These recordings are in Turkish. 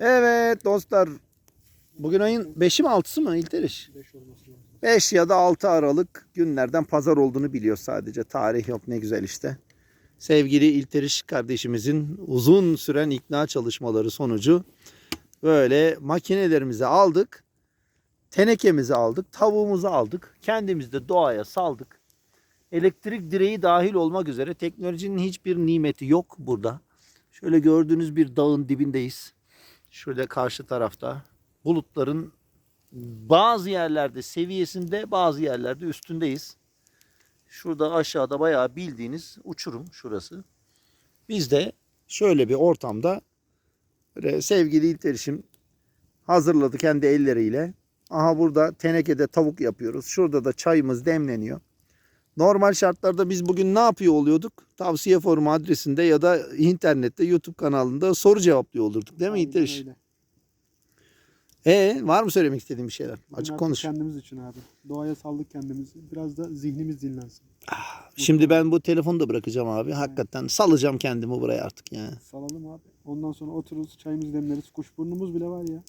Evet dostlar. Bugün ayın 5'i mi 6'sı mı İlteriş? 5 olması lazım. 5 ya da 6 Aralık günlerden pazar olduğunu biliyor sadece. Tarih yok ne güzel işte. Sevgili İlteriş kardeşimizin uzun süren ikna çalışmaları sonucu böyle makinelerimizi aldık. Tenekemizi aldık, tavuğumuzu aldık. Kendimiz de doğaya saldık. Elektrik direği dahil olmak üzere teknolojinin hiçbir nimeti yok burada. Şöyle gördüğünüz bir dağın dibindeyiz. Şöyle karşı tarafta bulutların bazı yerlerde seviyesinde bazı yerlerde üstündeyiz. Şurada aşağıda bayağı bildiğiniz uçurum şurası. Biz de şöyle bir ortamda böyle sevgili İlterişim hazırladı kendi elleriyle. Aha burada tenekede tavuk yapıyoruz. Şurada da çayımız demleniyor. Normal şartlarda biz bugün ne yapıyor oluyorduk? Tavsiye forumu adresinde ya da internette YouTube kanalında soru cevaplıyor olurduk değil mi öyle. Ee, var mı söylemek istediğin bir şeyler? Açık konuş. Kendimiz için abi. Doğaya saldık kendimizi. Biraz da zihnimiz dinlensin. Şimdi ben bu telefonu da bırakacağım abi. Hakikaten salacağım kendimi buraya artık yani. Salalım abi. Ondan sonra otururuz çayımızı demleriz. Kuşburnumuz bile var ya.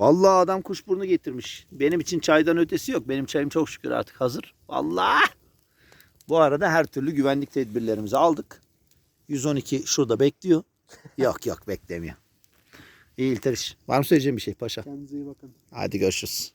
Vallahi adam kuşburnu getirmiş. Benim için çaydan ötesi yok. Benim çayım çok şükür artık hazır. Vallahi. Bu arada her türlü güvenlik tedbirlerimizi aldık. 112 şurada bekliyor. yok yok beklemiyor. İyi İlteriş. Var mı söyleyeceğim bir şey paşa? Kendinize iyi bakın. Hadi görüşürüz.